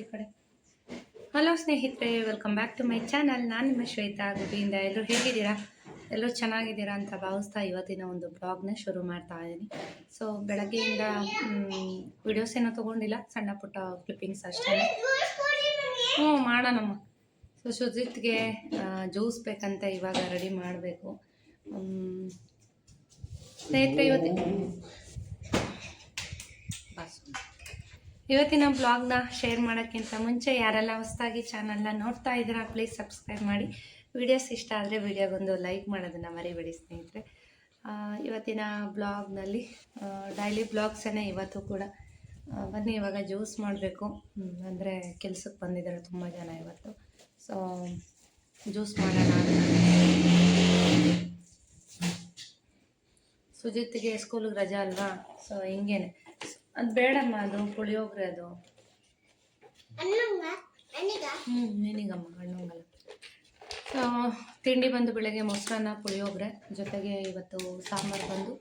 ಈ ಕಡೆ. ಹಲೋ ಸ್ನೇಹಿತರೆ welcome back to my channel ನಾನು ನಿಮ್ಮ ಶ್ವೇತಾ ಗುಡಿಯಿಂದ ಎಲ್ಲರೂ ಹೇಗಿದ್ದೀರಾ? ಎಲ್ಲರೂ ಚೆನ್ನಾಗಿದ್ದೀರಾ ಅಂತ ಭಾವಿಸ್ತಾ ಇವತ್ತಿನ ಒಂದು ಬ್ಲಾಗ್ನ ಶುರು ಮಾಡ್ತಾ ಇದ್ದೀನಿ. ಸೊ ಬೆಳಗ್ಗೆಯಿಂದ ವಿಡಿಯೋಸ್ ಏನೋ ತೊಗೊಂಡಿಲ್ಲ. ಸಣ್ಣ ಪುಟ್ಟ ಕ್ಲಿಪ್ಪಿಂಗ್ಸ್ ಅಷ್ಟೇ. ಹ್ಞೂ ಮಾಡೋಣಮ್ಮ. ಸೊ ಸುಜಿತ್ಗೆ ಜ್ಯೂಸ್ ಬೇಕಂತ ಇವಾಗ ರೆಡಿ ಮಾಡಬೇಕು. ಸ್ನೇಹಿತರೆ ಇವತ್ತಿನ ಬಾಸು ಇವತ್ತಿನ ಬ್ಲಾಗ್ನ ಶೇರ್ ಮಾಡೋಕ್ಕಿಂತ ಮುಂಚೆ ಯಾರೆಲ್ಲ ಹೊಸದಾಗಿ ಚಾನಲ್ನ ನೋಡ್ತಾ ಇದ್ದೀರಾ ಪ್ಲೀಸ್ ಸಬ್ಸ್ಕ್ರೈಬ್ ಮಾಡಿ. ವಿಡಿಯೋಸ್ ಇಷ್ಟ ಆದರೆ ವಿಡಿಯೋಗೊಂದು ಲೈಕ್ ಮಾಡೋದನ್ನು ಮರಿಬೇಡಿ ಸ್ನೇಹಿತರೆ. ಇವತ್ತಿನ ಬ್ಲಾಗ್ನಲ್ಲಿ ಡೈಲಿ ಬ್ಲಾಗ್ಸೇ ಇವತ್ತು ಕೂಡ ಬನ್ನಿ ಇವಾಗ ಜ್ಯೂಸ್ ಮಾಡಬೇಕು. ಅಂದರೆ ಕೆಲಸಕ್ಕೆ ಬಂದಿದ್ದಾರೆ ತುಂಬ ಜನ ಇವತ್ತು. ಸೊ ಜ್ಯೂಸ್ ಮಾಡೋಣ. ಸುಜಿತ್ಗೆ ಸ್ಕೂಲಿಗೆ ರಜಾ ಅಲ್ವಾ? ಸೊ ಹಿಂಗೇನೆ. ಅದು ಬೇಡಮ್ಮ ಅದು ಪುಳಿಯೋಗರೆ ಅದು. ಹ್ಞೂ ನಿನಗಮ್ಮ ಹಣ್ಣುಂಗಲ್ಲ ಸೊ ತಿಂಡಿ ಬಂದು ಬೆಳಗ್ಗೆ ಮೊಸರನ್ನ ಪುಳಿಯೋಗರೆ ಜೊತೆಗೆ ಇವತ್ತು ಸಾಂಬಾರು ಬಂದು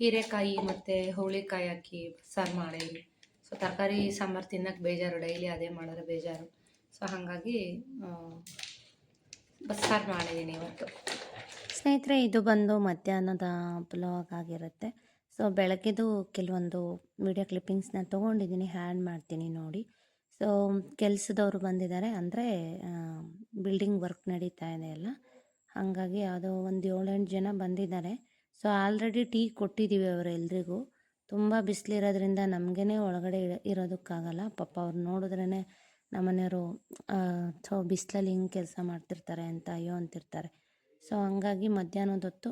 ಹೀರೆಕಾಯಿ ಮತ್ತು ಹುಳಿಕಾಯಿ ಹಾಕಿ ಸಾರು ಮಾಡಿದ್ವಿ ಸೊ ತರಕಾರಿ ಸಾಂಬಾರು ತಿನ್ನಕ್ಕೆ ಬೇಜಾರು ಡೈಲಿ ಅದೇ ಮಾಡಿದ್ರೆ ಬೇಜಾರು. ಸೊ ಹಾಗಾಗಿ ಬಸ್ಸಾರು ಮಾಡಿದ್ದೀನಿ ಇವತ್ತು. ಸ್ನೇಹಿತರೆ ಇದು ಬಂದು ಮಧ್ಯಾಹ್ನದ ಬ್ಲಾಗ್ ಆಗಿರುತ್ತೆ. ಸೊ ಬೆಳಗ್ಗೆದು ಕೆಲವೊಂದು ವಿಡಿಯೋ ಕ್ಲಿಪ್ಪಿಂಗ್ಸ್ನ ತೊಗೊಂಡಿದ್ದೀನಿ ಹ್ಯಾಂಡ್ ಮಾಡ್ತೀನಿ ನೋಡಿ. ಸೊ ಕೆಲಸದವರು ಬಂದಿದ್ದಾರೆ. ಅಂದರೆ ಬಿಲ್ಡಿಂಗ್ ವರ್ಕ್ ನಡೀತಾ ಇದೆ ಎಲ್ಲ ಹಾಗಾಗಿ ಅದು ಒಂದು ಏಳೆಂಟು ಜನ ಬಂದಿದ್ದಾರೆ. ಸೊ ಆಲ್ರೆಡಿ ಟೀ ಕೊಟ್ಟಿದ್ದೀವಿ ಅವರೆಲ್ರಿಗೂ ತುಂಬ ಬಿಸಿಲಿರೋದ್ರಿಂದ ನಮಗೇ ಒಳಗಡೆ ಇರ- ಇರೋದಕ್ಕಾಗಲ್ಲ. ಪಾಪ ಅವ್ರು ನೋಡಿದ್ರೇ ನಮ್ಮನೆಯವರು ಸೊ ಬಿಸಿಲಲ್ಲಿ ಹಿಂಗೆ ಕೆಲಸ ಮಾಡ್ತಿರ್ತಾರೆ ಅಂತ ಅಯ್ಯೋ ಅಂತಿರ್ತಾರೆ. ಸೊ ಹಂಗಾಗಿ ಮಧ್ಯಾಹ್ನದೊತ್ತು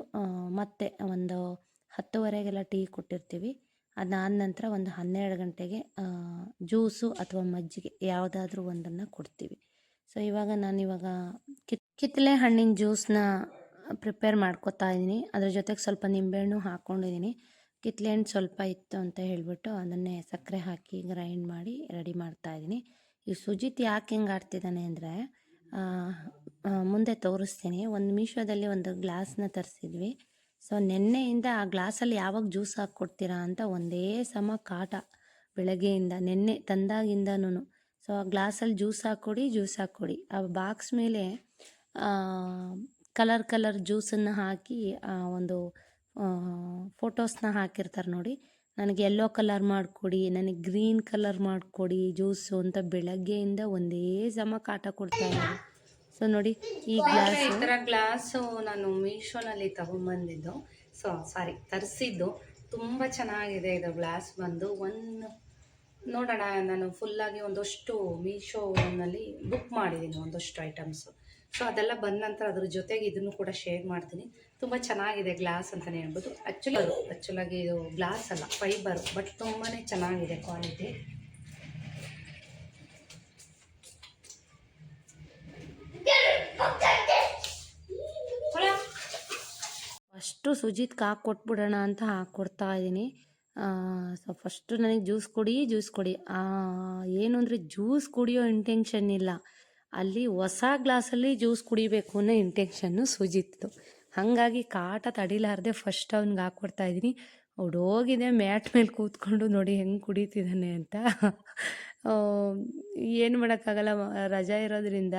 ಮತ್ತೆ ಒಂದು ಹತ್ತುವರೆಗೆಲ್ಲ ಟೀ ಕೊಟ್ಟಿರ್ತೀವಿ. ಅದಾದ ನಂತರ ಒಂದು ಹನ್ನೆರಡು ಗಂಟೆಗೆ ಜ್ಯೂಸು ಅಥವಾ ಮಜ್ಜಿಗೆ ಯಾವುದಾದ್ರೂ ಒಂದನ್ನು ಕೊಡ್ತೀವಿ. ಸೊ ಇವಾಗ ನಾನು ಇವಾಗ ಕಿತ್ ಕಿತ್ತಳೆ ಹಣ್ಣಿನ ಜ್ಯೂಸ್ನ ಪ್ರಿಪೇರ್ ಮಾಡ್ಕೊತಾ ಇದ್ದೀನಿ. ಅದ್ರ ಜೊತೆಗೆ ಸ್ವಲ್ಪ ನಿಂಬೆಹಣ್ಣು ಹಾಕ್ಕೊಂಡಿದ್ದೀನಿ ಕಿತ್ತಲೆ ಹಣ್ಣು ಸ್ವಲ್ಪ ಇತ್ತು ಅಂತ ಹೇಳಿಬಿಟ್ಟು ಅದನ್ನೇ ಸಕ್ಕರೆ ಹಾಕಿ ಗ್ರೈಂಡ್ ಮಾಡಿ ರೆಡಿ ಮಾಡ್ತಾ ಇದ್ದೀನಿ. ಈ ಸುಜಿತ್ ಯಾಕೆ ಹೆಂಗೆ ಆಡ್ತಿದ್ದಾನೆ ಅಂದರೆ ಮುಂದೆ ತೋರಿಸ್ತೀನಿ. ಒಂದು ಮೀಶೋದಲ್ಲಿ ಒಂದು ಗ್ಲಾಸ್ನ ತರಿಸಿದ್ವಿ. ಸೊ ನಿನ್ನೆಯಿಂದ ಆ ಗ್ಲಾಸಲ್ಲಿ ಯಾವಾಗ ಜ್ಯೂಸ್ ಹಾಕ್ಕೊಡ್ತೀರಾ ಅಂತ ಒಂದೇ ಸಮ ಕಾಟ ಬೆಳಗ್ಗೆಯಿಂದ, ನಿನ್ನೆ ತಂದಾಗಿಂದನೂ ಸೊ ಆ ಗ್ಲಾಸಲ್ಲಿ ಜ್ಯೂಸ್ ಹಾಕ್ಕೊಡಿ ಜ್ಯೂಸ್ ಹಾಕ್ಕೊಡಿ. ಆ ಬಾಕ್ಸ್ ಮೇಲೆ ಕಲರ್ ಕಲರ್ ಜ್ಯೂಸನ್ನು ಹಾಕಿ ಒಂದು ಫೋಟೋಸ್ನ ಹಾಕಿರ್ತಾರೆ ನೋಡಿ. ನನಗೆ ಯೆಲ್ಲೋ ಕಲರ್ ಮಾಡಿಕೊಡಿ, ನನಗೆ ಗ್ರೀನ್ ಕಲರ್ ಮಾಡಿಕೊಡಿ ಜ್ಯೂಸು ಅಂತ ಬೆಳಗ್ಗೆಯಿಂದ ಒಂದೇ ಸಮ ಕಾಟ ಕೊಡ್ತಾ ಸೊ ನೋಡಿ ಈ ಗ್ಲಾಸ್ ಈ ಥರ ಗ್ಲಾಸು ನಾನು ಮೀಶೋನಲ್ಲಿ ತಗೊಂಬಂದಿದ್ದು. So sorry ತರಿಸಿದ್ದು. ತುಂಬ ಚೆನ್ನಾಗಿದೆ ಇದು ಗ್ಲಾಸ್ ಬಂದು. ಒಂದು ನೋಡೋಣ ನಾನು ಫುಲ್ಲಾಗಿ ಒಂದಷ್ಟು ಮೀಶೋನಲ್ಲಿ ಬುಕ್ ಮಾಡಿದ್ದೀನಿ ಒಂದಷ್ಟು ಐಟಮ್ಸು ಸೊ ಅದೆಲ್ಲ ಬಂದ ನಂತರ ಅದ್ರ ಜೊತೆಗೆ ಇದನ್ನು ಕೂಡ ಶೇರ್ ಮಾಡ್ತೀನಿ. ತುಂಬ ಚೆನ್ನಾಗಿದೆ ಗ್ಲಾಸ್ ಅಂತಲೇ ಹೇಳ್ಬೋದು. ಆ್ಯಕ್ಚುಲಿ ಆ್ಯಕ್ಚುಲಾಗಿ ಇದು ಗ್ಲಾಸ್ ಅಲ್ಲ ಫೈಬರ್ ಬಟ್ ತುಂಬಾ ಚೆನ್ನಾಗಿದೆ ಕ್ವಾಲಿಟಿ ಫಸ್ಟು ಸುಜಿತ್ಗೆ ಹಾಕಿ ಕೊಟ್ಬಿಡೋಣ ಅಂತ ಹಾಕ್ಕೊಡ್ತಾ ಇದ್ದೀನಿ. ಸೊ ಫಸ್ಟು ನನಗೆ ಜ್ಯೂಸ್ ಕೊಡಿ ಜ್ಯೂಸ್ ಕೊಡಿ. ಏನು ಅಂದರೆ ಜ್ಯೂಸ್ ಕುಡಿಯೋ ಇಂಟೆನ್ಷನ್ ಇಲ್ಲ. ಅಲ್ಲಿ ಹೊಸ ಗ್ಲಾಸಲ್ಲಿ ಜ್ಯೂಸ್ ಕುಡಿಬೇಕು ಅನ್ನೋ ಇಂಟೆನ್ಷನ್ನು ಸುಜಿತ್ತು ಹಾಗಾಗಿ ಕಾಟ ತಡಿಲಾರ್ದೆ ಫಸ್ಟ್ ಅವ್ನಿಗೆ ಹಾಕ್ಕೊಡ್ತಾ ಇದ್ದೀನಿ. ಹೋಗಿದೆ, ಮ್ಯಾಟ್ ಮೇಲೆ ಕೂತ್ಕೊಂಡು ನೋಡಿ ಹೆಂಗೆ ಕುಡಿತಿದ್ದಾನೆ ಅಂತ. ಏನು ಮಾಡೋಕ್ಕಾಗಲ್ಲ ರಜಾ ಇರೋದ್ರಿಂದ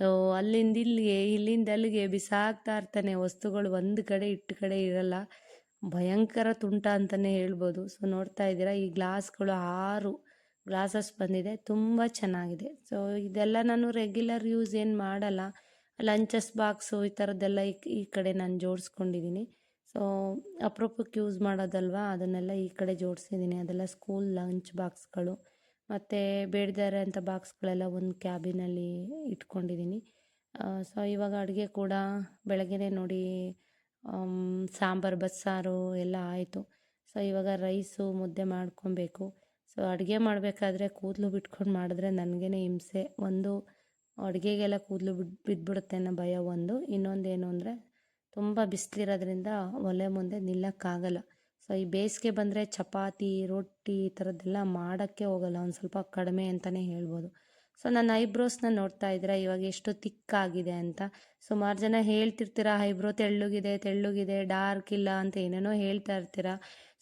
ಸೊ ಅಲ್ಲಿಂದ ಇಲ್ಲಿಗೆ, ಇಲ್ಲಿಂದ ಅಲ್ಲಿಗೆ ಬಿಸಾಕ್ತಾ ಇರ್ತಾನೆ. ವಸ್ತುಗಳು ಒಂದು ಕಡೆ, ಇಟ್ಟು ಕಡೆ ಇರಲ್ಲ. ಭಯಂಕರ ತುಂಟ ಅಂತಲೇ ಹೇಳ್ಬೋದು. ಸೊ ನೋಡ್ತಾ ಇದ್ದೀರಾ? ಈ ಗ್ಲಾಸ್ಗಳು ಆರು ಗ್ಲಾಸಸ್ ಬಂದಿದೆ. ತುಂಬ ಚೆನ್ನಾಗಿದೆ. ಸೊ ಇದೆಲ್ಲ ನಾನು ರೆಗ್ಯುಲರ್ ಯೂಸ್ ಏನು ಮಾಡಲ್ಲ. ಲಂಚಸ್ ಬಾಕ್ಸು ಈ ಥರದ್ದೆಲ್ಲ ಈ ಕಡೆ ನಾನು ಜೋಡಿಸ್ಕೊಂಡಿದ್ದೀನಿ. ಸೊ ಅಪ್ರೂಪಕ್ಕೆ ಯೂಸ್ ಮಾಡೋದಲ್ವಾ? ಅದನ್ನೆಲ್ಲ ಈ ಕಡೆ ಜೋಡಿಸಿದ್ದೀನಿ. ಅದೆಲ್ಲ ಸ್ಕೂಲ್ ಲಂಚ್ ಬಾಕ್ಸ್ಗಳು ಮತ್ತು ಬೇಡದೇ ಅಂತ ಬಾಕ್ಸ್ಗಳೆಲ್ಲ ಒಂದು ಕ್ಯಾಬಿನಲ್ಲಿ ಇಟ್ಕೊಂಡಿದ್ದೀನಿ ಸೊ ಇವಾಗ ಅಡುಗೆ ಕೂಡ ಬೆಳಗ್ಗೆಯೇ ನೋಡಿ ಸಾಂಬಾರು, ಬಸ್ಸಾರು ಎಲ್ಲ ಆಯಿತು. ಸೊ ಇವಾಗ ರೈಸು ಮುದ್ದೆ ಮಾಡ್ಕೊಬೇಕು. ಸೊ ಅಡುಗೆ ಮಾಡಬೇಕಾದ್ರೆ ಕೂದಲು ಬಿಟ್ಕೊಂಡು ಮಾಡಿದ್ರೆ ನನಗೇ ಹಿಂಸೆ. ಒಂದು ಅಡುಗೆಗೆಲ್ಲ ಕೂದಲು ಬಿದ್ದು ಬಿದ್ದುಬಿಡುತ್ತೆ ಅನ್ನೋ ಭಯ ಒಂದು. ಇನ್ನೊಂದು ಏನು ಅಂದರೆ ತುಂಬ ಬಿಸಿಲಿರೋದ್ರಿಂದ ಒಲೆ ಮುಂದೆ ನಿಲ್ಲಕ್ಕಾಗಲ್ಲ. ಸೊ ಈ ಬೇಸಿಗೆ ಬಂದರೆ ಚಪಾತಿ, ರೊಟ್ಟಿ ಈ ಥರದ್ದೆಲ್ಲ ಮಾಡೋಕ್ಕೆ ಹೋಗಲ್ಲ, ಒಂದು ಸ್ವಲ್ಪ ಕಡಿಮೆ ಅಂತಲೇ ಹೇಳ್ಬೋದು. ಸೊ ನನ್ನ ಐಬ್ರೋಸ್ನ ನೋಡ್ತಾ ಇದ್ದೀರಾ ಇವಾಗ ಎಷ್ಟು ತಿಕ್ಕಾಗಿದೆ ಅಂತ. ಸುಮಾರು ಜನ ಹೇಳ್ತಿರ್ತೀರ, ಐಬ್ರೋ ತೆಳ್ಳುಗಿದೆ, ತೆಳ್ಳಗಿದೆ, ಡಾರ್ಕ್ ಇಲ್ಲ ಅಂತ ಏನೇನೋ ಹೇಳ್ತಾ ಇರ್ತೀರ.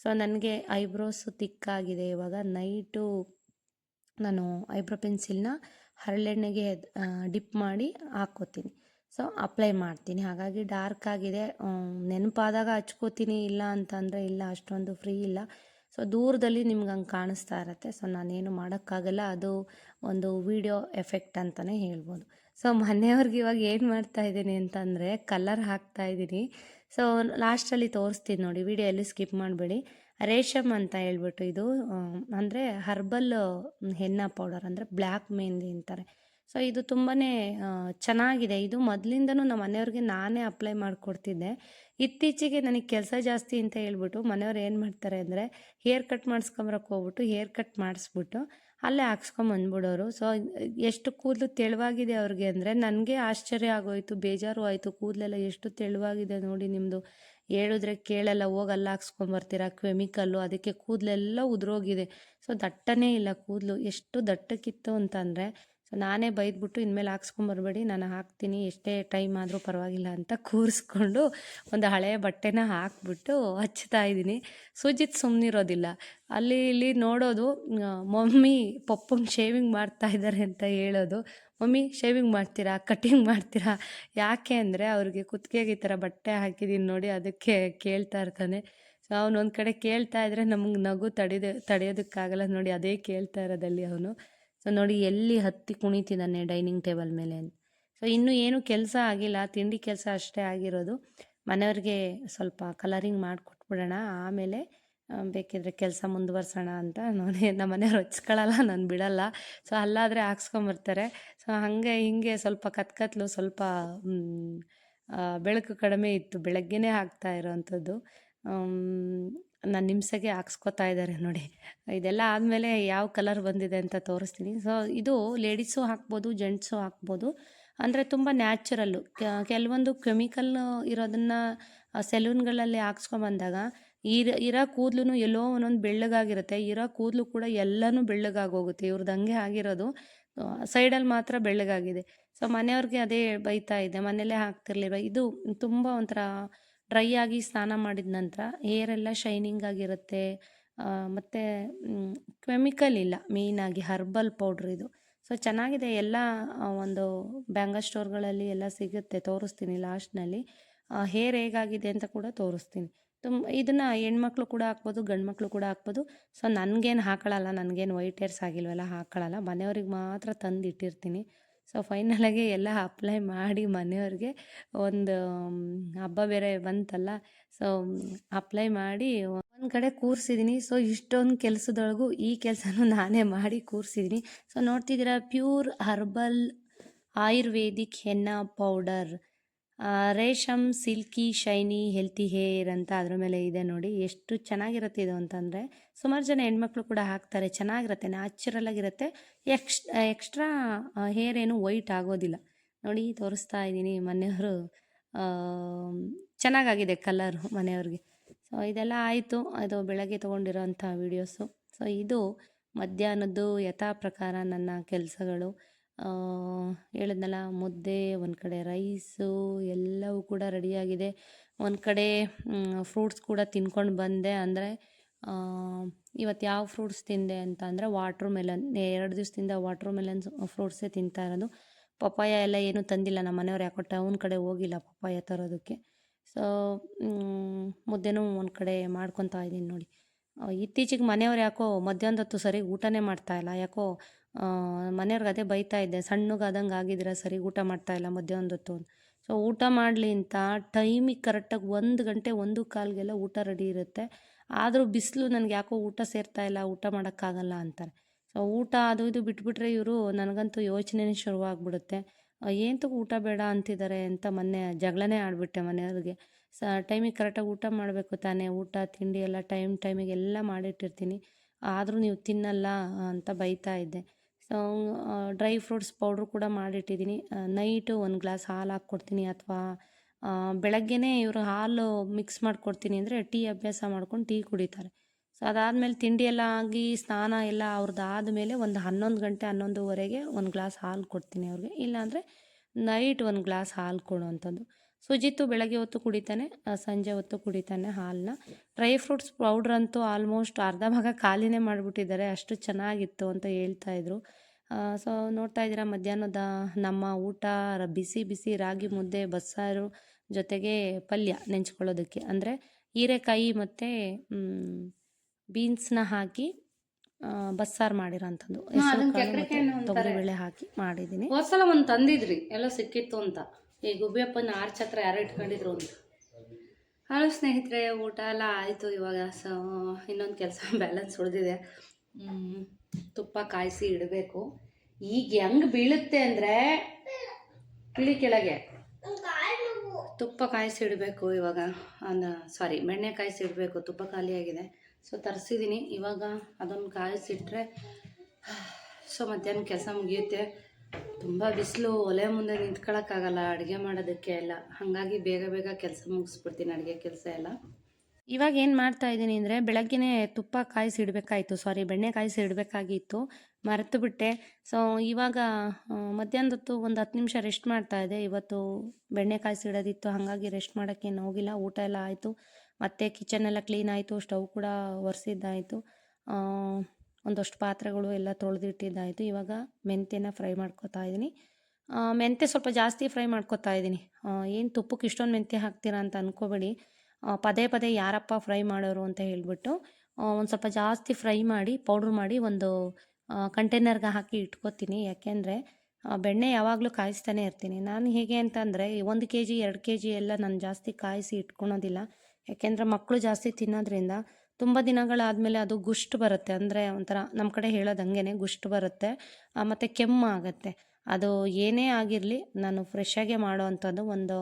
ಸೊ ನನಗೆ ಐಬ್ರೋಸು ತಿಕ್ಕಾಗಿದೆ ಇವಾಗ. ನೈಟು ನಾನು ಐಬ್ರೋ ಪೆನ್ಸಿಲ್ನ ಹರಳೆಣ್ಣೆಗೆ ಡಿಪ್ ಮಾಡಿ ಹಾಕ್ಕೋತೀನಿ. ಸೊ, ಅಪ್ಲೈ ಮಾಡ್ತೀನಿ. ಹಾಗಾಗಿ ಡಾರ್ಕ್ ಆಗಿದೆ. ನೆನಪಾದಾಗ ಹಚ್ಕೋತೀನಿ, ಇಲ್ಲ ಅಂತಂದರೆ ಇಲ್ಲ, ಅಷ್ಟೊಂದು ಫ್ರೀ ಇಲ್ಲ. ಸೊ, ದೂರದಲ್ಲಿ ನಿಮ್ಗೆ ಹಂಗೆ ಕಾಣಿಸ್ತಾ ಇರತ್ತೆ. ಸೊ, ನಾನೇನು ಮಾಡೋಕ್ಕಾಗಲ್ಲ. ಅದು ಒಂದು ವಿಡಿಯೋ ಎಫೆಕ್ಟ್ ಅಂತಲೇ ಹೇಳ್ಬೋದು. ಸೊ, ಮನೆಯವ್ರಿಗೆ ಇವಾಗ ಏನು ಮಾಡ್ತಾ ಇದ್ದೀನಿ ಅಂತಂದರೆ ಕಲರ್ ಹಾಕ್ತಾ ಇದ್ದೀನಿ. ಸೊ, ಲಾಸ್ಟಲ್ಲಿ ತೋರಿಸ್ತೀನಿ ನೋಡಿ ವಿಡಿಯೋ ಎಲ್ಲಿ ಸ್ಕಿಪ್ ಮಾಡಬೇಡಿ. ರೇಷಮ್ ಅಂತ ಹೇಳ್ಬಿಟ್ಟು ಇದು ಅಂದರೆ ಹರ್ಬಲ್ ಹೆನ್ನ ಪೌಡರ್ ಅಂದರೆ ಬ್ಲ್ಯಾಕ್ ಮೆಹಂದಿ ಅಂತಾರೆ. ಸೊ ಇದು ತುಂಬಾ ಚೆನ್ನಾಗಿದೆ. ಇದು ಮೊದಲಿಂದನೂ ನಮ್ಮ ಮನೆಯವ್ರಿಗೆ ನಾನೇ ಅಪ್ಲೈ ಮಾಡಿಕೊಡ್ತಿದ್ದೆ. ಇತ್ತೀಚೆಗೆ ನನಗೆ ಕೆಲಸ ಜಾಸ್ತಿ ಅಂತ ಹೇಳ್ಬಿಟ್ಟು ಮನೆಯವ್ರು ಏನು ಮಾಡ್ತಾರೆ ಅಂದರೆ ಹೇರ್ ಕಟ್ ಮಾಡಿಸ್ಕೊಂಬರಕ್ಕೆ ಹೋಗ್ಬಿಟ್ಟು ಹೇರ್ ಕಟ್ ಮಾಡಿಸ್ಬಿಟ್ಟು ಅಲ್ಲೇ ಹಾಕ್ಸ್ಕೊಂಬಂದ್ಬಿಡೋರು ಸೊ, ಎಷ್ಟು ಕೂದಲು ತೆಳುವಾಗಿದೆ ಅವ್ರಿಗೆ ಅಂದರೆ ನನಗೆ ಆಶ್ಚರ್ಯ ಆಗೋಯ್ತು, ಬೇಜಾರು ಆಯಿತು. ಕೂದಲೆಲ್ಲ ಎಷ್ಟು ತೆಳುವಾಗಿದೆ ನೋಡಿ ನಿಮ್ಮದು ಹೇಳಿದ್ರೆ ಕೇಳಲ್ಲ ಹೋಗಲ್ಲ ಹಾಕ್ಸ್ಕೊಂಬರ್ತೀರಾ ಕೆಮಿಕಲ್ಲು, ಅದಕ್ಕೆ ಕೂದಲೆಲ್ಲ ಉದುರೋಗಿದೆ. ಸೊ, ದಟ್ಟನೇ ಇಲ್ಲ ಕೂದಲು. ಎಷ್ಟು ದಟ್ಟಕ್ಕಿತ್ತು ಅಂತಂದರೆ ಸೊ ನಾನೇ ಬೈದ್ಬಿಟ್ಟು ಇನ್ಮೇಲೆ ಹಾಕ್ಸ್ಕೊಂಬರ್ಬೇಡಿ ನಾನು ಹಾಕ್ತೀನಿ. ಎಷ್ಟೇ ಟೈಮ್ ಆದರೂ ಪರವಾಗಿಲ್ಲ ಅಂತ ಕೂರಿಸ್ಕೊಂಡು ಒಂದು ಹಳೆಯ ಬಟ್ಟೆನ ಹಾಕ್ಬಿಟ್ಟು ಹಚ್ತಾ ಇದ್ದೀನಿ. ಸುಜಿತ್ ಸುಮ್ಮನಿರೋದಿಲ್ಲ ಅಲ್ಲಿ ಇಲ್ಲಿ ನೋಡೋದು ಮಮ್ಮಿ ಪಪ್ಪಂಗೆ ಶೇವಿಂಗ್ ಮಾಡ್ತಾ ಇದ್ದಾರೆ ಅಂತ ಹೇಳೋದು. ಮಮ್ಮಿ ಶೇವಿಂಗ್ ಮಾಡ್ತೀರಾ? ಕಟ್ಟಿಂಗ್ ಮಾಡ್ತೀರಾ? ಯಾಕೆ ಅಂದರೆ ಅವ್ರಿಗೆ ಕುತ್ತಿಗೆಗೆ ಈ ಥರ ಬಟ್ಟೆ ಹಾಕಿದ್ದೀನಿ ನೋಡಿ ಅದಕ್ಕೆ ಕೇಳ್ತಾ ಇರ್ತಾನೆ. ಸೊ ಅವನು ಒಂದು ಕಡೆ ಕೇಳ್ತಾ ಇದ್ರೆ ನಮಗೆ ನಗು ತಡೆಯೋದು ತಡೆಯೋದಕ್ಕಾಗಲ್ಲ ನೋಡಿ, ಅದೇ ಕೇಳ್ತಾ ಇರೋದಲ್ಲಿ ಅವನು. ಸೊ ನೋಡಿ ಎಲ್ಲಿ ಹತ್ತಿ ಕುಣಿತಿದ್ದಾನೆ ಡೈನಿಂಗ್ ಟೇಬಲ್ ಮೇಲೆ ಸೊ ಇನ್ನೂ ಏನೂ ಕೆಲಸ ಆಗಿಲ್ಲ. ತಿಂಡಿ ಕೆಲಸ ಅಷ್ಟೇ ಆಗಿರೋದು. ಮನೆಯವ್ರಿಗೆ ಸ್ವಲ್ಪ ಕಲರಿಂಗ್ ಮಾಡಿಕೊಟ್ಬಿಡೋಣ. ಆಮೇಲೆ ಬೇಕಿದ್ರೆ ಕೆಲಸ ಮುಂದುವರ್ಸೋಣ ಅಂತ ನಾನು ನಮ್ಮ ಮನೆಯವ್ರು ಹಚ್ಕೊಳ್ಳಲ್ಲ, ನಾನು ಬಿಡಲ್ಲ. ಸೊ ಅಲ್ಲಾದರೆ ಹಾಕ್ಸ್ಕೊಂಬರ್ತಾರೆ. ಸೊ ಹಾಗೆ ಹಿಂಗೆ ಸ್ವಲ್ಪ ಕತ್ಕತ್ಲು ಸ್ವಲ್ಪ ಬೆಳಕು ಕಡಿಮೆ ಇತ್ತು. ಬೆಳಗ್ಗೆನೇ ಹಾಕ್ತಾ ಇರೋವಂಥದ್ದು ನಾನು ನಿಮ್ಸಗೆ ಹಾಕ್ಸ್ಕೊತಾ ಇದ್ದಾರೆ ನೋಡಿ. ಇದೆಲ್ಲ ಆದಮೇಲೆ ಯಾವ ಕಲರ್ ಬಂದಿದೆ ಅಂತ ತೋರಿಸ್ತೀನಿ. ಸೊ ಇದು ಲೇಡೀಸು ಹಾಕ್ಬೋದು, ಜೆಂಟ್ಸು ಹಾಕ್ಬೋದು. ಅಂದರೆ ತುಂಬ ನ್ಯಾಚುರಲ್ಲು ಕೆಲವೊಂದು ಕೆಮಿಕಲ್ ಇರೋದನ್ನು ಸೆಲೂನ್ಗಳಲ್ಲಿ ಹಾಕ್ಸ್ಕೊಂಬಂದಾಗ ಇರ, ಇರೋ ಕೂದಲು ಎಲ್ಲೋ ಒಂದೊಂದು ಬೆಳ್ಳಗಾಗಿರುತ್ತೆ. ಇರೋ ಕೂದಲು ಕೂಡ ಎಲ್ಲನೂ ಬೆಳ್ಳಗಾಗೋಗುತ್ತೆ. ಇವ್ರದ್ದು ಹಂಗೆ ಆಗಿರೋದು ಸೈಡಲ್ಲಿ ಮಾತ್ರ ಬೆಳ್ಳಗಾಗಿದೆ. ಸೊ ಮನೆಯವ್ರಿಗೆ ಅದೇ ಬೈತಾ ಇದೆ ಮನೆಯಲ್ಲೇ ಹಾಕ್ತಿರ್ಲಿಲ್ಲ ಇದು ತುಂಬ ಒಂಥರ ಡ್ರೈ ಆಗಿ ಸ್ನಾನ ಮಾಡಿದ ನಂತರ ಹೇರ್ ಎಲ್ಲ ಶೈನಿಂಗ್ ಆಗಿರುತ್ತೆ. ಮತ್ತು ಕೆಮಿಕಲ್ ಇಲ್ಲ ಮೇಯ್ನಾಗಿ ಹರ್ಬಲ್ ಪೌಡ್ರ್ ಇದು. ಸೊ ಚೆನ್ನಾಗಿದೆ. ಎಲ್ಲ ಒಂದು ಬ್ಯಾಂಗಲ್ ಸ್ಟೋರ್ಗಳಲ್ಲಿ ಎಲ್ಲ ಸಿಗುತ್ತೆ. ತೋರಿಸ್ತೀನಿ ಲಾಸ್ಟ್ನಲ್ಲಿ. ಹೇರ್ ಹೇಗಾಗಿದೆ ಅಂತ ಕೂಡ ತೋರಿಸ್ತೀನಿ. ತುಂಬ ಇದನ್ನು ಹೆಣ್ಮಕ್ಳು ಕೂಡ ಹಾಕ್ಬೋದು ಗಂಡು ಮಕ್ಕಳು ಕೂಡ ಹಾಕ್ಬೋದು. ಸೊ ನನಗೇನು ಹಾಕೊಳ್ಳಲ್ಲ ನನಗೇನು ವೈಟ್ ಹೇರ್ಸ್ ಆಗಿಲ್ವಲ್ಲ ಹಾಕೊಳ್ಳಲ್ಲ ಮನೆಯವ್ರಿಗೆ ಮಾತ್ರ ತಂದು ಇಟ್ಟಿರ್ತೀನಿ ಸೊ ಫೈನಲಾಗಿ ಎಲ್ಲ ಅಪ್ಲೈ ಮಾಡಿ ಮನೆಯವ್ರಿಗೆ ಒಂದು ಹಬ್ಬ ಬೇರೆ ಬಂತಲ್ಲ. ಸೊ ಅಪ್ಲೈ ಮಾಡಿ ಒಂದು ಕಡೆ ಕೂರಿಸಿದ್ದೀನಿ ಸೊ ಇಷ್ಟೊಂದು ಕೆಲಸದೊಳಗೂ ಈ ಕೆಲಸನೂ ನಾನೇ ಮಾಡಿ ಕೂರಿಸಿದ್ದೀನಿ ಸೊ ನೋಡ್ತಿದ್ದೀರಾ pure herbal ayurvedic henna powder Resham silky, shiny healthy hair ಅಂತ ಅದ್ರ ಮೇಲೆ ಇದೆ ನೋಡಿ. ಎಷ್ಟು ಚೆನ್ನಾಗಿರುತ್ತೆ ಇದು ಅಂತಂದರೆ ಸುಮಾರು ಜನ ಹೆಣ್ಮಕ್ಳು ಕೂಡ ಹಾಕ್ತಾರೆ, ಚೆನ್ನಾಗಿರುತ್ತೆ ನ್ಯಾಚುರಲ್ ಆಗಿರುತ್ತೆ. ಎಕ್ಸ್, ಎಕ್ಸ್ಟ್ರಾ ಹೇರ್ ಏನು ವೈಟ್ ಆಗೋದಿಲ್ಲ. ನೋಡಿ, ತೋರಿಸ್ತಾ ಇದ್ದೀನಿ ಮನೆಯವರು. ಚೆನ್ನಾಗಾಗಿದೆ ಕಲರು ಮನೆಯವ್ರಿಗೆ. ಸೊ ಇದೆಲ್ಲ ಆಯಿತು. ಅದು ಬೆಳಗ್ಗೆ ತೊಗೊಂಡಿರೋಂಥ ವೀಡಿಯೋಸು ಸೊ ಇದು ಮಧ್ಯಾಹ್ನದ್ದು ಯಥಾ ಪ್ರಕಾರ ನನ್ನ ಕೆಲಸಗಳು. ಹೇಳಿದ್ನಲ್ಲ, ಮುದ್ದೆ, ಒಂದು ಕಡೆ ರೈಸು ಎಲ್ಲವೂ ಕೂಡ ರೆಡಿಯಾಗಿದೆ ಒಂದು ಕಡೆ ಫ್ರೂಟ್ಸ್ ಕೂಡ ತಿನ್ಕೊಂಡು ಬಂದೆ. ಅಂದರೆ ಇವತ್ತು ಯಾವ ಫ್ರೂಟ್ಸ್ ತಿಂದೆ ಅಂತ ಅಂದರೆ ವಾಟ್ರ್ ಮೆಲನ್ ಎರಡು ದಿವಸದಿಂದ ವಾಟ್ರ್ ಮೆಲನ್ ಫ್ರೂಟ್ಸೇ ತಿಂತಾ ಇರೋದು. ಪಪ್ಪಾಯ ಎಲ್ಲ ಏನೂ ತಂದಿಲ್ಲ ನಮ್ಮ ಮನೆಯವ್ರು ಯಾಕೋ ಟೌನ್ ಕಡೆ ಹೋಗಿಲ್ಲ ಪಪ್ಪಾಯ ತರೋದಕ್ಕೆ. ಸೊ ಮುದ್ದೆನೂ ಒಂದು ಕಡೆ ಮಾಡ್ಕೊತಾ ಇದ್ದೀನಿ ನೋಡಿ. ಇತ್ತೀಚೆಗೆ ಮನೆಯವ್ರು ಯಾಕೋ ಮಧ್ಯಾಹ್ನದ ಹೊತ್ತು ಸರಿ ಊಟನೇ ಮಾಡ್ತಾ ಇಲ್ಲ. ಯಾಕೋ ಮನೆಯವ್ರಿಗೆ ಅದೇ ಬೈತಾ ಇದ್ದೆ ಸಣ್ಣಗಾದಂಗೆ ಆಗಿದ್ದೀರ ಸರಿ ಊಟ ಮಾಡ್ತಾ ಇಲ್ಲ ಮಧ್ಯಾಹ್ನದ ಹೊತ್ತು ಸೊ ಊಟ ಮಾಡಲಿ ಅಂತ ಟೈಮಿಗೆ ಕರೆಕ್ಟಾಗಿ ಒಂದು ಗಂಟೆ, ಒಂದು ಕಾಲ್ಗೆಲ್ಲ ಊಟ ರೆಡಿ ಇರುತ್ತೆ. ಆದರೂ ಬಿಸಿಲು ನನಗೆ ಯಾಕೋ ಊಟ ಸೇರ್ತಾ ಇಲ್ಲ, ಊಟ ಮಾಡೋಕ್ಕಾಗಲ್ಲ ಅಂತಾರೆ. ಸೊ ಊಟ ಅದು ಇದು ಬಿಟ್ಬಿಟ್ರೆ ಇವರು ನನಗಂತೂ ಯೋಚನೆನೇ ಶುರುವಾಗ್ಬಿಡುತ್ತೆ. ಏನು ಊಟ ಬೇಡ ಅಂತಿದ್ದಾರೆ ಅಂತ ಮೊನ್ನೆ ಜಗಳನೇ ಆಡಿಬಿಟ್ಟೆ ಮನೆಯವ್ರಿಗೆ. ಸ, ಟೈಮಿಗೆ ಕರೆಕ್ಟಾಗಿ ಊಟ ಮಾಡಬೇಕು ತಾನೇ, ಊಟ, ತಿಂಡಿ ಎಲ್ಲ ಟೈಮ್, ಟೈಮಿಗೆ ಎಲ್ಲ ಮಾಡಿಟ್ಟಿರ್ತೀನಿ. ಆದರೂ ನೀವು ತಿನ್ನಲ್ಲ ಅಂತ ಬೈತಾ ಇದ್ದೆ. ಸೊ ಡ್ರೈ ಫ್ರೂಟ್ಸ್ ಪೌಡ್ರ್ ಕೂಡ ಮಾಡಿಟ್ಟಿದ್ದೀನಿ. ನೈಟು ಒಂದು ಗ್ಲಾಸ್ ಹಾಲು ಹಾಕ್ಕೊಡ್ತೀನಿ ಅಥವಾ ಬೆಳಗ್ಗೆನೇ ಇವರು ಹಾಲು ಮಿಕ್ಸ್ ಮಾಡಿಕೊಡ್ತೀನಿ ಅಂದರೆ ಟೀ ಅಭ್ಯಾಸ ಮಾಡ್ಕೊಂಡು ಟೀ ಕುಡಿತಾರೆ. ಸೊ ಅದಾದಮೇಲೆ ತಿಂಡಿ ಎಲ್ಲ ಆಗಿ ಸ್ನಾನ ಎಲ್ಲ ಅವ್ರದ್ದು ಆದಮೇಲೆ ಒಂದು ಹನ್ನೊಂದು ಗಂಟೆ, ಹನ್ನೊಂದುವರೆಗೆ ಒಂದು ಗ್ಲಾಸ್ ಹಾಲು ಕೊಡ್ತೀನಿ ಅವ್ರಿಗೆ. ಇಲ್ಲಾಂದರೆ ನೈಟ್ ಒಂದು ಗ್ಲಾಸ್ ಹಾಲು ಕೊಡುವಂಥದ್ದು. ಸುಜಿತ್ತು ಬೆಳಗ್ಗೆ ಹೊತ್ತು ಕುಡಿತಾನೆ ಸಂಜೆ ಹೊತ್ತು ಕುಡಿತಾನೆ ಹಾಲನ್ನ ಡ್ರೈ ಫ್ರೂಟ್ಸ್ ಪೌಡ್ರ್ ಅಂತೂ ಆಲ್ಮೋಸ್ಟ್ ಅರ್ಧ ಭಾಗ ಖಾಲಿನೇ ಮಾಡಿಬಿಟ್ಟಿದ್ದಾರೆ. ಅಷ್ಟು ಚೆನ್ನಾಗಿತ್ತು ಅಂತ ಹೇಳ್ತಾ ಇದ್ರು. ಸೊ ನೋಡ್ತಾ ಇದ್ದೀರಾ ಮಧ್ಯಾಹ್ನದ ನಮ್ಮ ಊಟ ಬಿಸಿ ಬಿಸಿ ರಾಗಿ ಮುದ್ದೆ ಬಸ್ಸಾರು ಜೊತೆಗೆ ಪಲ್ಯ ನೆಂಚ್ಕೊಳ್ಳೋದಕ್ಕೆ. ಅಂದರೆ ಹೀರೆಕಾಯಿ ಮತ್ತು ಬೀನ್ಸ್ನ ಹಾಕಿ ಬಸ್ಸಾರು ಕೆಕ್ರೆಕಾಯಿ ಮತ್ತು ತೊಗರಿಬೇಳೆ ಹಾಕಿ ಮಾಡಿದ್ದೀನಿ. ಹೋದ್ಸಲ ಒಂದು ತಂದಿದ್ರಿ ಎಲ್ಲ ಸಿಕ್ಕಿತ್ತು ಅಂತ. ಈ ಗುಬ್ಬಿಯಪ್ಪನ ಆರ್ಚ್ ಹತ್ರ ಯಾರು ಇಟ್ಕೊಂಡಿದ್ರು ಅಂತ. ಹಲೋ ಸ್ನೇಹಿತರೆ ಊಟ ಎಲ್ಲ ಆಯಿತು ಇವಾಗ ಸೊ ಇನ್ನೊಂದು ಕೆಲಸ ಬ್ಯಾಲೆನ್ಸ್ ಉಳಿದಿದೆ. ತುಪ್ಪ ಕಾಯಿಸಿ ಇಡಬೇಕು. ಈಗ ಹೆಂಗೆ ಬೀಳುತ್ತೆ ಅಂದರೆ, ಇಳಿ ಕೆಳಗೆ. ತುಪ್ಪ ಕಾಯಿಸಿ ಇಡಬೇಕು ಇವಾಗ. ಅಂದ ಸಾರಿ ಬೆಣ್ಣೆ ಕಾಯಿಸಿ ಇಡಬೇಕು. ತುಪ್ಪ ಖಾಲಿಯಾಗಿದೆ ಸೊ ತರಿಸಿದ್ದೀನಿ ಇವಾಗ ಅದನ್ನು ಕಾಯಿಸಿಟ್ರೆ ಸೊ ಮಧ್ಯಾಹ್ನ ಕೆಲಸ ಮುಗಿಯುತ್ತೆ. ತುಂಬ ಬಿಸಿಲು, ಒಲೆ ಮುಂದೆ ನಿಂತ್ಕೊಳ್ಳೋಕ್ಕಾಗಲ್ಲ ಅಡುಗೆ ಮಾಡೋದಕ್ಕೆ ಎಲ್ಲ. ಹಾಗಾಗಿ ಬೇಗ ಬೇಗ ಕೆಲಸ ಮುಗಿಸ್ಬಿಡ್ತೀನಿ, ಅಡುಗೆ ಕೆಲಸ ಎಲ್ಲ. ಇವಾಗ ಏನು ಮಾಡ್ತಾ ಇದ್ದೀನಿ ಅಂದರೆ ಬೆಳಗ್ಗೆನೇ ತುಪ್ಪ ಕಾಯಿಸಿ ಇಡಬೇಕಾಯಿತು. ಸಾರಿ ಬೆಣ್ಣೆ ಕಾಯಿಸಿ ಇಡಬೇಕಾಗಿತ್ತು. ಮರೆತು ಬಿಟ್ಟೆ. ಸೊ ಇವಾಗ ಆ, ಮಧ್ಯಾಹ್ನದ ಹೊತ್ತು ಒಂದು ಹತ್ತು ನಿಮಿಷ ರೆಸ್ಟ್ ಮಾಡ್ತಾ ಇದ್ದೆ. ಇವತ್ತು ಬೆಣ್ಣೆ ಕಾಯಿಸಿ ಇಡೋದಿತ್ತು. ಹಾಗಾಗಿ ರೆಸ್ಟ್ ಮಾಡೋಕ್ಕೇನು ಹೋಗಿಲ್ಲ. ಊಟ ಎಲ್ಲ ಆಯಿತು. ಮತ್ತು ಕಿಚನ್ ಎಲ್ಲ ಕ್ಲೀನ್ ಆಯಿತು. ಸ್ಟವ್ ಕೂಡ ಒರೆಸಿದ್ದಾಯಿತು. ಒಂದಷ್ಟು ಪಾತ್ರೆಗಳು ಎಲ್ಲ ತೊಳೆದಿಟ್ಟಿದ್ದಾಯಿತು. ಇವಾಗ ಮೆಂತ್ಯನ ಫ್ರೈ ಮಾಡ್ಕೊತಾ ಇದ್ದೀನಿ ಮೆಂತ್ಯೆ ಸ್ವಲ್ಪ ಜಾಸ್ತಿ ಫ್ರೈ ಮಾಡ್ಕೊತಾ ಇದ್ದೀನಿ ಏನು ತುಪ್ಪಕ್ಕೆ ಇಷ್ಟೊಂದು ಮೆಂತ್ಯ ಹಾಕ್ತೀರಾ ಅಂತ ಅಂದ್ಕೋಬೇಡಿ ಪದೇ ಪದೇ ಯಾರಪ್ಪ ಫ್ರೈ ಮಾಡೋರು ಅಂತ ಹೇಳಿಬಿಟ್ಟು ಒಂದು ಸ್ವಲ್ಪ ಜಾಸ್ತಿ ಫ್ರೈ ಮಾಡಿ ಪೌಡ್ರ್ ಮಾಡಿ ಒಂದು ಕಂಟೈನರ್ಗೆ ಹಾಕಿ ಇಟ್ಕೋತೀನಿ. ಯಾಕೆಂದರೆ ಬೆಣ್ಣೆ ಯಾವಾಗಲೂ ಕಾಯಿಸ್ತಾನೆ ಇರ್ತೀನಿ. ನಾನು ಹೇಗೆ ಅಂತಂದರೆ ಒಂದು ಕೆ ಜಿ ಎರಡು ಕೆ ಜಿ ಎಲ್ಲ ನಾನು ಜಾಸ್ತಿ ಕಾಯಿಸಿ ಇಟ್ಕೊಳೋದಿಲ್ಲ. ಯಾಕೆಂದರೆ ಮಕ್ಕಳು ಜಾಸ್ತಿ ತಿನ್ನೋದ್ರಿಂದ ತುಂಬ ದಿನಗಳಾದಮೇಲೆ ಅದು ಗುಷ್ಟು ಬರುತ್ತೆ. ಅಂದರೆ ಒಂಥರ ನಮ್ಮ ಕಡೆ ಹೇಳೋದು ಹಂಗೆ ಗುಷ್ಟು ಬರುತ್ತೆ. ಮತ್ತು ಕೆಮ್ಮು ಆಗುತ್ತೆ. ಅದು ಏನೇ ಆಗಿರಲಿ, ನಾನು ಫ್ರೆಶ್ಶಾಗೆ ಮಾಡೋ ಅಂಥದ್ದು ಒಂದು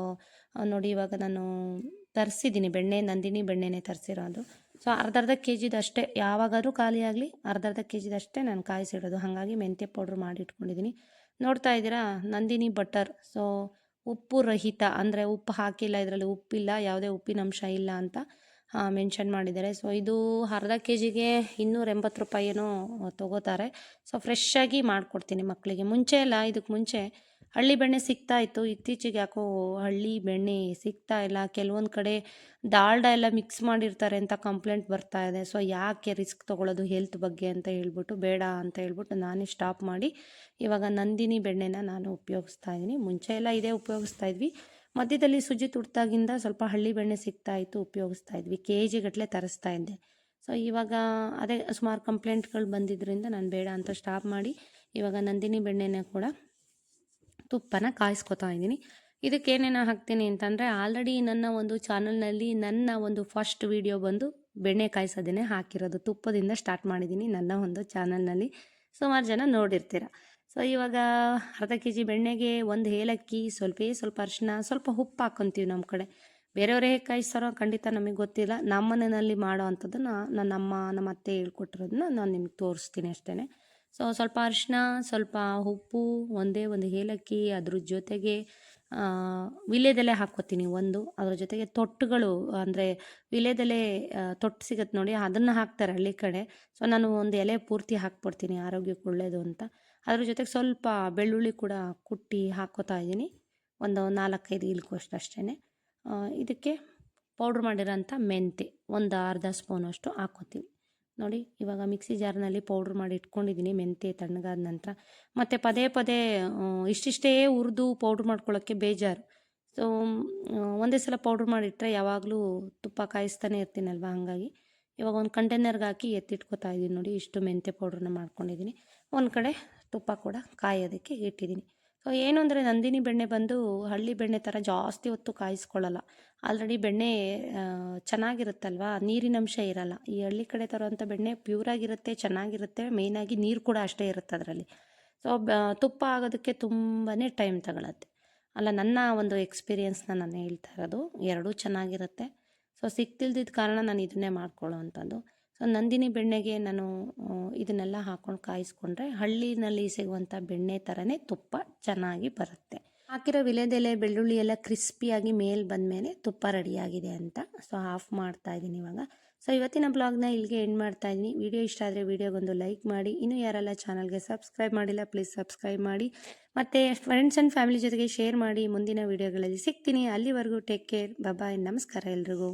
ನೋಡಿ ಇವಾಗ ನಾನು ತರಿಸಿದ್ದೀನಿ ಬೆಣ್ಣೆ, ನಂದಿನಿ ಬೆಣ್ಣೆನೇ ತರಿಸಿರೋದು. ಸೊ ಅರ್ಧ ಅರ್ಧ ಕೆ ಜಿದಷ್ಟೇ ಯಾವಾಗಾದರೂ ಖಾಲಿ ಆಗಲಿ ಅರ್ಧ ಅರ್ಧ ಕೆ ಜಿದಷ್ಟೇ ನಾನು ಕಾಯಿಸಿಡೋದು. ಹಾಗಾಗಿ ಮೆಂತ್ಯ ಪೌಡ್ರ್ ಮಾಡಿ ಇಟ್ಕೊಂಡಿದ್ದೀನಿ ನೋಡ್ತಾ ಇದ್ದೀರಾ? ನಂದಿನಿ ಬಟರ್. ಸೊ ಉಪ್ಪು ರಹಿತ, ಅಂದರೆ ಉಪ್ಪು ಹಾಕಿಲ್ಲ, ಇದರಲ್ಲಿ ಉಪ್ಪಿಲ್ಲ, ಯಾವುದೇ ಉಪ್ಪಿನ ಅಂಶ ಇಲ್ಲ ಅಂತ ಮೆನ್ಷನ್ ಮಾಡಿದ್ದಾರೆ. ಸೊ ಇದು ಅರ್ಧ ಕೆ ಜಿಗೆ ಇನ್ನೂರ ಎಂಬತ್ತು ರೂಪಾಯಿ ಏನೋ ತೊಗೋತಾರೆ ಸೊ ಫ್ರೆಶ್ಶಾಗಿ ಮಾಡಿಕೊಡ್ತೀನಿ ಮಕ್ಕಳಿಗೆ. ಮುಂಚೆ ಅಲ್ಲ, ಇದಕ್ಕೆ ಮುಂಚೆ ಹಳ್ಳಿ ಬೆಣ್ಣೆ ಸಿಗ್ತಾ ಇತ್ತು. ಇತ್ತೀಚೆಗೆ ಯಾಕೋ ಹಳ್ಳಿ ಬೆಣ್ಣೆ ಸಿಗ್ತಾ ಇಲ್ಲ. ಕೆಲವೊಂದು ಕಡೆ ಡಾಲ್ಡ ಎಲ್ಲ ಮಿಕ್ಸ್ ಮಾಡಿರ್ತಾರೆ ಅಂತ ಕಂಪ್ಲೇಂಟ್ ಬರ್ತಾ ಇದೆ. ಸೊ ಯಾಕೆ ರಿಸ್ಕ್ ತೊಗೊಳ್ಳೋದು ಹೆಲ್ತ್ ಬಗ್ಗೆ ಅಂತ ಹೇಳ್ಬಿಟ್ಟು, ಬೇಡ ಅಂತ ಹೇಳ್ಬಿಟ್ಟು ನಾನೇ ಸ್ಟಾಪ್ ಮಾಡಿ ಇವಾಗ ನಂದಿನಿ ಬೆಣ್ಣೆನ ನಾನು ಉಪಯೋಗಿಸ್ತಾ ಇದ್ದೀನಿ. ಮುಂಚೆ ಎಲ್ಲ ಇದೇ ಉಪಯೋಗಿಸ್ತಾ ಇದ್ವಿ. ಮಧ್ಯದಲ್ಲಿ ಸುಜಿ ತುಡ್ತಾಗಿಂದ ಸ್ವಲ್ಪ ಹಳ್ಳಿ ಬೆಣ್ಣೆ ಸಿಗ್ತಾ ಇತ್ತು, ಉಪಯೋಗಿಸ್ತಾ ಇದ್ವಿ. ಕೆ ಜಿಗಟ್ಟಲೆ ತರಿಸ್ತಾ ಇದ್ದೆ. ಸೊ ಇವಾಗ ಅದೇ ಸುಮಾರು ಕಂಪ್ಲೇಂಟ್ಗಳು ಬಂದಿದ್ದರಿಂದ ನಾನು ಬೇಡ ಅಂತ ಸ್ಟಾಪ್ ಮಾಡಿ ಇವಾಗ ನಂದಿನಿ ಬೆಣ್ಣೆನ ಕೂಡ ತುಪ್ಪನ ಕಾಯಿಸ್ಕೊತಾ ಇದ್ದೀನಿ. ಇದಕ್ಕೆ ಏನೇನು ಹಾಕ್ತೀನಿ ಅಂತಂದರೆ ಆಲ್ರೆಡಿ ನನ್ನ ಒಂದು ಚಾನಲ್ನಲ್ಲಿ ನನ್ನ ಒಂದು ಫಸ್ಟ್ ವಿಡಿಯೋ ಬಂದು ಬೆಣ್ಣೆ ಕಾಯಿಸೋದೇ ಹಾಕಿರೋದು. ತುಪ್ಪದಿಂದ ಸ್ಟಾರ್ಟ್ ಮಾಡಿದ್ದೀನಿ ನನ್ನ ಒಂದು ಚಾನಲ್ನಲ್ಲಿ ಸುಮಾರು ಜನ ನೋಡಿರ್ತೀರ. ಸೊ ಇವಾಗ ಅರ್ಧ ಕೆ ಜಿ ಬೆಣ್ಣೆಗೆ ಒಂದು ಏಲಕ್ಕಿ, ಸ್ವಲ್ಪ ಸ್ವಲ್ಪ ಅರಿಶಿನ ಸ್ವಲ್ಪ ಉಪ್ಪು ಹಾಕ್ಕೊಂತೀವಿ ನಮ್ಮ ಕಡೆ. ಬೇರೆಯವ್ರು ಹೇಗೆ ಕಾಯಿಸ್ತಾರೋ ಖಂಡಿತ ನಮಗೆ ಗೊತ್ತಿಲ್ಲ. ನಮ್ಮ ಮನೆಯಲ್ಲಿ ಮಾಡೋ ಅಂಥದ್ದನ್ನು ನನ್ನ ಅಮ್ಮ ನಮ್ಮ ಅತ್ತೆ ಹೇಳ್ಕೊಟ್ಟಿರೋದನ್ನ ನಾನು ನಿಮ್ಗೆ ತೋರಿಸ್ತೀನಿ ಅಷ್ಟೇ ಸೊ ಸ್ವಲ್ಪ ಅರಿಶಿನ ಸ್ವಲ್ಪ ಉಪ್ಪು, ಒಂದೇ ಒಂದು ಏಲಕ್ಕಿ ಅದ್ರ ಜೊತೆಗೆ ವಿಲೇದೆಲೆ ಹಾಕ್ಕೋತೀನಿ ಒಂದು. ಅದ್ರ ಜೊತೆಗೆ ತೊಟ್ಟುಗಳು, ಅಂದರೆ ವಿಲೇದೆಲೆ ತೊಟ್ಟು ಸಿಗುತ್ತೆ ನೋಡಿ, ಅದನ್ನು ಹಾಕ್ತಾರೆ ಹಳ್ಳಿ ಕಡೆ. ಸೊ ನಾನು ಒಂದು ಎಲೆ ಪೂರ್ತಿ ಹಾಕ್ಬಿಡ್ತೀನಿ, ಆರೋಗ್ಯಕ್ಕೆ ಒಳ್ಳೆಯದು ಅಂತ. ಅದ್ರ ಜೊತೆಗೆ ಸ್ವಲ್ಪ ಬೆಳ್ಳುಳ್ಳಿ ಕೂಡ ಕುಟ್ಟಿ ಹಾಕ್ಕೋತಾ ಇದ್ದೀನಿ. ಒಂದು ನಾಲ್ಕೈದು ಇಲ್ಕೋಷ್ಟು ಅಷ್ಟೇ ಇದಕ್ಕೆ ಪೌಡ್ರ್ ಮಾಡಿರೋಂಥ ಮೆಂತೆ ಒಂದು ಅರ್ಧ ಸ್ಪೂನಷ್ಟು ಹಾಕ್ಕೋತೀನಿ. ನೋಡಿ, ಇವಾಗ ಮಿಕ್ಸಿ ಜಾರ್ನಲ್ಲಿ ಪೌಡ್ರ್ ಮಾಡಿ ಇಟ್ಕೊಂಡಿದ್ದೀನಿ ಮೆಂತೆ ತಣ್ಣಗಾದ ನಂತರ. ಮತ್ತು ಪದೇ ಪದೇ ಇಷ್ಟಿಷ್ಟೇ ಹುರಿದು ಪೌಡ್ರ್ ಮಾಡ್ಕೊಳ್ಳೋಕ್ಕೆ ಬೇಜಾರು. ಸೊ ಒಂದೇ ಸಲ ಪೌಡ್ರ್ ಮಾಡಿಟ್ಟರೆ ಯಾವಾಗಲೂ ತುಪ್ಪ ಕಾಯಿಸ್ತಾನೆ ಇರ್ತೀನಲ್ವ ಹಾಗಾಗಿ. ಇವಾಗ ಒಂದು ಕಂಟೈನರ್ಗೆ ಹಾಕಿ ಎತ್ತಿಟ್ಕೊತಾ ಇದ್ದೀನಿ ನೋಡಿ, ಇಷ್ಟು ಮೆಂತೆ ಪೌಡ್ರನ್ನ ಮಾಡ್ಕೊಂಡಿದ್ದೀನಿ ಒಂದು ಕಡೆ ತುಪ್ಪ ಕೂಡ ಕಾಯೋದಕ್ಕೆ ಇಟ್ಟಿದ್ದೀನಿ ಸೊ ಏನು ಅಂದರೆ ನಂದಿನಿ ಬೆಣ್ಣೆ ಬಂದು ಹಳ್ಳಿ ಬೆಣ್ಣೆ ಥರ ಜಾಸ್ತಿ ಹೊತ್ತು ಕಾಯಿಸ್ಕೊಳ್ಳಲ್ಲ. ಆಲ್ರೆಡಿ ಬೆಣ್ಣೆ ಚೆನ್ನಾಗಿರುತ್ತಲ್ವಾ? ನೀರಿನಂಶ ಇರಲ್ಲ. ಈ ಹಳ್ಳಿ ಕಡೆ ತರುವಂಥ ಬೆಣ್ಣೆ ಪ್ಯೂರಾಗಿರುತ್ತೆ, ಚೆನ್ನಾಗಿರುತ್ತೆ. ಮೇಯ್ನಾಗಿ ನೀರು ಕೂಡ ಅಷ್ಟೇ ಇರುತ್ತೆ ಅದರಲ್ಲಿ. ಸೊ ತುಪ್ಪ ಆಗೋದಕ್ಕೆ ತುಂಬಾ ಟೈಮ್ ತಗೊಳತ್ತೆ. ಅಲ್ಲ, ನನ್ನ ಒಂದು ಎಕ್ಸ್ಪೀರಿಯನ್ಸ್ನ ನಾನು ಹೇಳ್ತಾ ಇರೋದು. ಎರಡೂ ಚೆನ್ನಾಗಿರುತ್ತೆ. ಸೊ ಸಿಕ್ತಿಲ್ದಿದ್ದ ಕಾರಣ ನಾನು ಇದನ್ನೇ ಮಾಡ್ಕೊಳ್ಳೋ ಅಂಥದ್ದು ಸೊ ನಂದಿನಿ ಬೆಣ್ಣೆಗೆ ನಾನು ಇದನ್ನೆಲ್ಲ ಹಾಕೊಂಡು ಕಾಯಿಸ್ಕೊಂಡ್ರೆ ಹಳ್ಳಿನಲ್ಲಿ ಸಿಗುವಂಥ ಬೆಣ್ಣೆ ಥರನೇ ತುಪ್ಪ ಚೆನ್ನಾಗಿ ಬರುತ್ತೆ. ಹಾಕಿರೋ ವಿಲೇದೆಲೆ ಬೆಳ್ಳುಳ್ಳಿ ಎಲ್ಲ ಕ್ರಿಸ್ಪಿಯಾಗಿ ಮೇಲೆ ಬಂದಮೇಲೆ ತುಪ್ಪ ರೆಡಿಯಾಗಿದೆ ಅಂತ. ಸೊ ಆಫ್ ಮಾಡ್ತಾ ಇದ್ದೀನಿ ಇವಾಗ. ಸೊ ಇವತ್ತಿನ ಬ್ಲಾಗ್ನ ಇಲ್ಲಿಗೆ ಎಂಡ್ ಮಾಡ್ತಾ ಇದ್ದೀನಿ. ವಿಡಿಯೋ ಇಷ್ಟ ಆದರೆ ವಿಡಿಯೋಗೊಂದು ಲೈಕ್ ಮಾಡಿ. ಇನ್ನೂ ಯಾರೆಲ್ಲ ಚಾನಲ್ಗೆ ಸಬ್ಸ್ಕ್ರೈಬ್ ಮಾಡಿಲ್ಲ ಪ್ಲೀಸ್ ಸಬ್ಸ್ಕ್ರೈಬ್ ಮಾಡಿ. ಮತ್ತು ಫ್ರೆಂಡ್ಸ್ ಆ್ಯಂಡ್ ಫ್ಯಾಮಿಲಿ ಜೊತೆಗೆ ಶೇರ್ ಮಾಡಿ. ಮುಂದಿನ ವಿಡಿಯೋಗಳಲ್ಲಿ ಸಿಗ್ತೀನಿ. ಅಲ್ಲಿವರೆಗೂ ಟೇಕ್ ಕೇರ್ ಬಾಯ್ ನಮಸ್ಕಾರ ಎಲ್ರಿಗೂ.